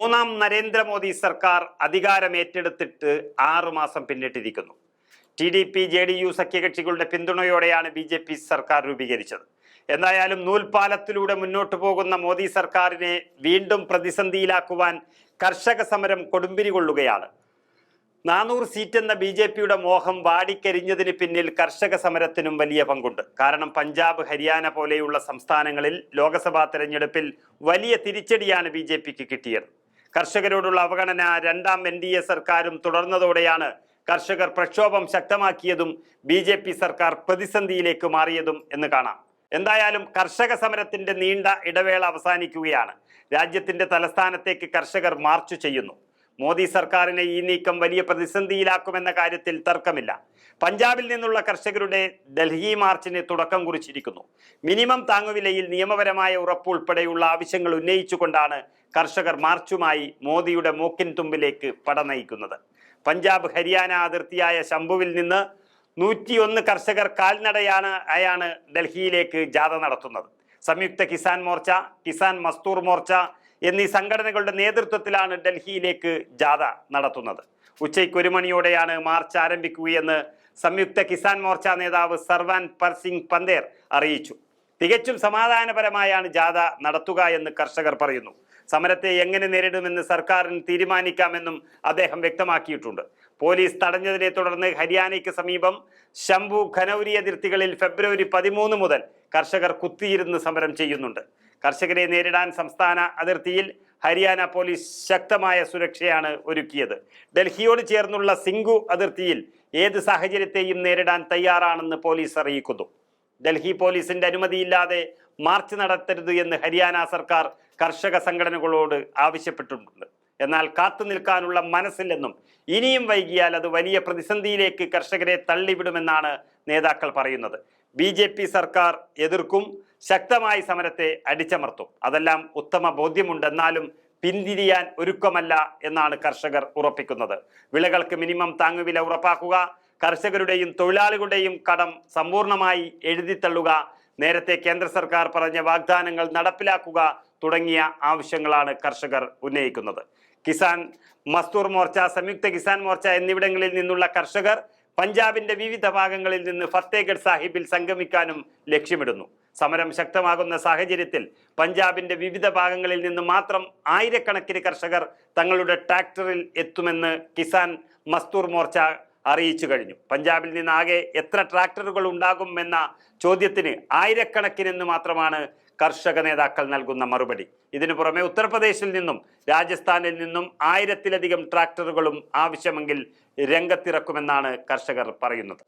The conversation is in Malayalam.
മൂന്നാം നരേന്ദ്രമോദി സർക്കാർ അധികാരമേറ്റെടുത്തിട്ട് ഏറ്റെടുത്തിട്ട് മാസം പിന്നിട്ടിരിക്കുന്നു. T D P J D U സഖ്യകക്ഷികളുടെ പിന്തുണയോടെയാണ് ബി ജെ പി സർക്കാർ രൂപീകരിച്ചത്. എന്തായാലും നൂൽപാലത്തിലൂടെ മുന്നോട്ടു പോകുന്ന മോദി സർക്കാരിനെ വീണ്ടും പ്രതിസന്ധിയിലാക്കുവാൻ കർഷക സമരം കൊടുമ്പിരി കൊള്ളുകയാണ്. നാനൂറ് സീറ്റ് എന്ന ബി ജെ പിയുടെ മോഹം വാടിക്കരിഞ്ഞതിന് പിന്നിൽ കർഷക സമരത്തിനും വലിയ പങ്കുണ്ട്. കാരണം പഞ്ചാബ് ഹരിയാന പോലെയുള്ള സംസ്ഥാനങ്ങളിൽ ലോക്സഭാ തെരഞ്ഞെടുപ്പിൽ വലിയ തിരിച്ചടിയാണ് ബി കിട്ടിയത്. കർഷകരോടുള്ള അവഗണന രണ്ടാം എൻ ഡി എ സർക്കാരും തുടർന്നതോടെയാണ് കർഷകർ പ്രക്ഷോഭം ശക്തമാക്കിയതും ബി ജെ പി സർക്കാർ പ്രതിസന്ധിയിലേക്ക് മാറിയതും എന്ന് കാണാം. എന്തായാലും കർഷക സമരത്തിന്റെ നീണ്ട ഇടവേള അവസാനിക്കുകയാണ്. രാജ്യത്തിന്റെ തലസ്ഥാനത്തേക്ക് കർഷകർ മാർച്ച് ചെയ്യുന്നു. മോദി സർക്കാരിനെ ഈ നീക്കം വലിയ പ്രതിസന്ധിയിലാക്കുമെന്ന കാര്യത്തിൽ തർക്കമില്ല. പഞ്ചാബിൽ നിന്നുള്ള കർഷകരുടെ ഡൽഹി മാർച്ചിന് തുടക്കം കുറിച്ചിരിക്കുന്നു. മിനിമം താങ്ങുവിലയിൽ നിയമപരമായ ഉറപ്പ് ഉൾപ്പെടെയുള്ള ആവശ്യങ്ങൾ ഉന്നയിച്ചുകൊണ്ടാണ് കർഷകർ മാർച്ചുമായി മോദിയുടെ മൂക്കിൻ തുമ്പിലേക്ക് പടനയിക്കുന്നത്. പഞ്ചാബ് ഹരിയാന അതിർത്തിയായ ശംഭുവിൽ നിന്ന് നൂറ്റിയൊന്ന് കർഷകർ കാൽനടയാണ് അയാണ് ഡൽഹിയിലേക്ക് ജാഥ നടത്തുന്നത്. സംയുക്ത കിസാൻ മോർച്ച കിസാൻ മസ്തൂർ മോർച്ച എന്നീ സംഘടനകളുടെ നേതൃത്വത്തിലാണ് ഡൽഹിയിലേക്ക് ജാഥ നടത്തുന്നത്. ഉച്ചയ്ക്ക് ഒരു മണിയോടെയാണ് മാർച്ച് ആരംഭിക്കുകയെന്ന് സംയുക്ത കിസാൻ മോർച്ച നേതാവ് സർവാൻ പർസിംഗ് പന്തേർ അറിയിച്ചു. തികച്ചും സമാധാനപരമായാണ് ജാഥ നടത്തുക എന്ന് കർഷകർ പറയുന്നു. സമരത്തെ എങ്ങനെ നേരിടുമെന്ന് സർക്കാരിന് തീരുമാനിക്കാമെന്നും അദ്ദേഹം വ്യക്തമാക്കിയിട്ടുണ്ട്. പോലീസ് തടഞ്ഞതിനെ തുടർന്ന് ഹരിയാനയ്ക്ക് സമീപം ശംഭു ഖനൌരി അതിർത്തികളിൽ ഫെബ്രുവരി പതിമൂന്ന് മുതൽ കർഷകർ കുത്തിയിരുന്ന് സമരം ചെയ്യുന്നുണ്ട്. കർഷകരെ നേരിടാൻ സംസ്ഥാന അതിർത്തിയിൽ ഹരിയാന പോലീസ് ശക്തമായ സുരക്ഷയാണ് ഒരുക്കിയത്. ഡൽഹിയോട് ചേർന്നുള്ള സിംഗു അതിർത്തിയിൽ ഏത് സാഹചര്യത്തെയും നേരിടാൻ തയ്യാറാണെന്ന് പോലീസ് അറിയിക്കുന്നു. ഡൽഹി പോലീസിന്റെ അനുമതിയില്ലാതെ മാർച്ച് നടത്തരുത് എന്ന് ഹരിയാന സർക്കാർ കർഷക സംഘടനകളോട് ആവശ്യപ്പെട്ടിട്ടുണ്ട്. എന്നാൽ കാത്തു നിൽക്കാനുള്ള മനസ്സില്ലെന്നും ഇനിയും വൈകിയാൽ അത് വലിയ പ്രതിസന്ധിയിലേക്ക് കർഷകരെ തള്ളിവിടുമെന്നാണ് നേതാക്കൾ പറയുന്നത്. ബി ജെ പി സർക്കാർ എതിർക്കും ശക്തമായി സമരത്തെ അടിച്ചമർത്തും. അതെല്ലാം ഉത്തമ ബോധ്യമുണ്ടെന്നാലും പിന്തിരിയാൻ ഒരുക്കമല്ല എന്നാണ് കർഷകർ ഉറപ്പിക്കുന്നത്. വിളകൾക്ക് മിനിമം താങ്ങുവില ഉറപ്പാക്കുക കർഷകരുടെയും തൊഴിലാളികളുടെയും കടം സമ്പൂർണമായി എഴുതിത്തള്ളുക നേരത്തെ കേന്ദ്ര സർക്കാർ പറഞ്ഞ വാഗ്ദാനങ്ങൾ നടപ്പിലാക്കുക തുടങ്ങിയ ആവശ്യങ്ങളാണ് കർഷകർ ഉന്നയിക്കുന്നത്. കിസാൻ മസ്തൂർ മോർച്ച സംയുക്ത കിസാൻ മോർച്ച എന്നിവിടങ്ങളിൽ നിന്നുള്ള കർഷകർ പഞ്ചാബിന്റെ വിവിധ ഭാഗങ്ങളിൽ നിന്ന് ഫത്തേഗഡ് സാഹിബിൽ സംഗമിക്കാനും ലക്ഷ്യമിടുന്നു. സമരം ശക്തമാകുന്ന സാഹചര്യത്തിൽ പഞ്ചാബിന്റെ വിവിധ ഭാഗങ്ങളിൽ നിന്ന് മാത്രം ആയിരക്കണക്കിന് കർഷകർ തങ്ങളുടെ ട്രാക്ടറിൽ എത്തുമെന്ന് കിസാൻ മസ്തൂർ മോർച്ച അറിയിച്ചു കഴിഞ്ഞു. പഞ്ചാബിൽ നിന്ന് ആകെ എത്ര ട്രാക്ടറുകൾ ഉണ്ടാകും എന്ന ചോദ്യത്തിന് ആയിരക്കണക്കിനെന്ന് മാത്രമാണ് കർഷക നേതാക്കൾ നൽകുന്ന മറുപടി. ഇതിനു പുറമെ ഉത്തർപ്രദേശിൽ നിന്നും രാജസ്ഥാനിൽ നിന്നും ആയിരത്തിലധികം ട്രാക്ടറുകളും ആവശ്യമെങ്കിൽ രംഗത്തിറക്കുമെന്നാണ് കർഷകർ പറയുന്നത്.